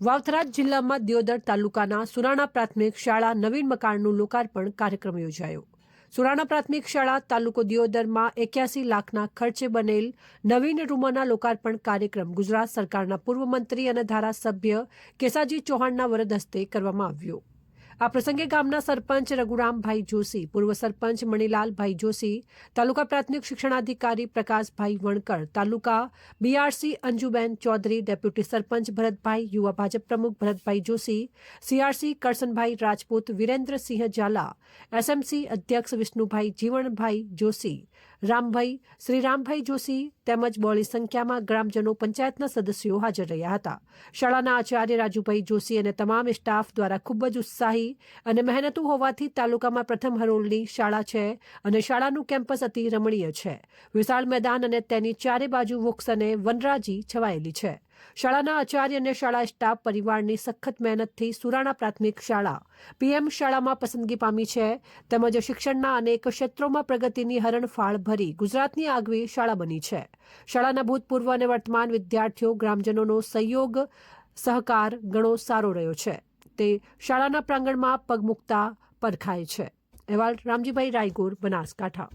વાવથરાજ જિલ્લામાં દિયોદર તાલુકાના સુરાણા પ્રાથમિક શાળા નવીન મકાનનું લોકાર્પણ કાર્યક્રમ યોજાયો. સુરાણા પ્રાથમિક શાળા તાલુકો દિયોદરમાં એક્યાસી લાખના ખર્ચે બનેલ નવીન રૂમોના લોકાર્પણ કાર્યક્રમ ગુજરાત સરકારના પૂર્વ મંત્રી અને ધારાસભ્ય કેસાજી ચૌહાણના વરદ હસ્તે કરવામાં આવ્યો. આ પ્રસંગે ગામના સરપંચ રઘુરામભાઈ જોશી, પૂર્વ સરપંચ મણિલાલભાઈ જોશી, તાલુકા પ્રાથમિક શિક્ષણાધિકારી પ્રકાશભાઈ વણકર, તાલુકા બીઆરસી અંજુબેન ચૌધરી, ડેપ્યુટી સરપંચ ભરતભાઈ, યુવા ભાજપ પ્રમુખ ભરતભાઈ જોશી, સીઆરસી કરસનભાઈ રાજપૂત, વિરેન્દ્રસિંહ ઝાલા, એસએમસી અધ્યક્ષ વિષ્ણુભાઈ જીવણભાઈ જોશી, રામભાઈ, શ્રીરામભાઈ જોશી તેમજ બોળી સંખ્યામાં ગ્રામજનો પંચાયતના સદસ્યો હાજર રહ્યા હતા. શાળાના આચાર્ય રાજુભાઈ જોશી અને તમામ સ્ટાફ દ્વારા ખૂબ જ ઉત્સાહી અને મહેનતુ હોવાથી તાલુકામાં પ્રથમ હરોળની શાળા છે અને શાળાનું કેમ્પસ અતિ રમણીય છે. વિશાળ મેદાન અને તેની ચારે બાજુ વૃક્ષ અને વનરાજી છવાયેલી છે. શાળાના આચાર્ય અને શાળા સ્ટાફ પરિવારની સખત મહેનતથી સુરાણા પ્રાથમિક શાળા પીએમ શાળામાં પસંદગી પામી છે તેમજ શિક્ષણના અનેક ક્ષેત્રોમાં પ્રગતિની હરણફાળ ભરી ગુજરાતની આગવી શાળા બની છે. શાળાના ભૂતપૂર્વ અને વર્તમાન વિદ્યાર્થીઓ, ગ્રામજનોનો સહયોગ, સહકાર ઘણો સારો રહ્યો છે. તે શાળાના પ્રાંગણમાં પગ મૂકતા પરખાય છે. અહેવાલ રામજીભાઈ રાયગોર બનાસકાંઠા.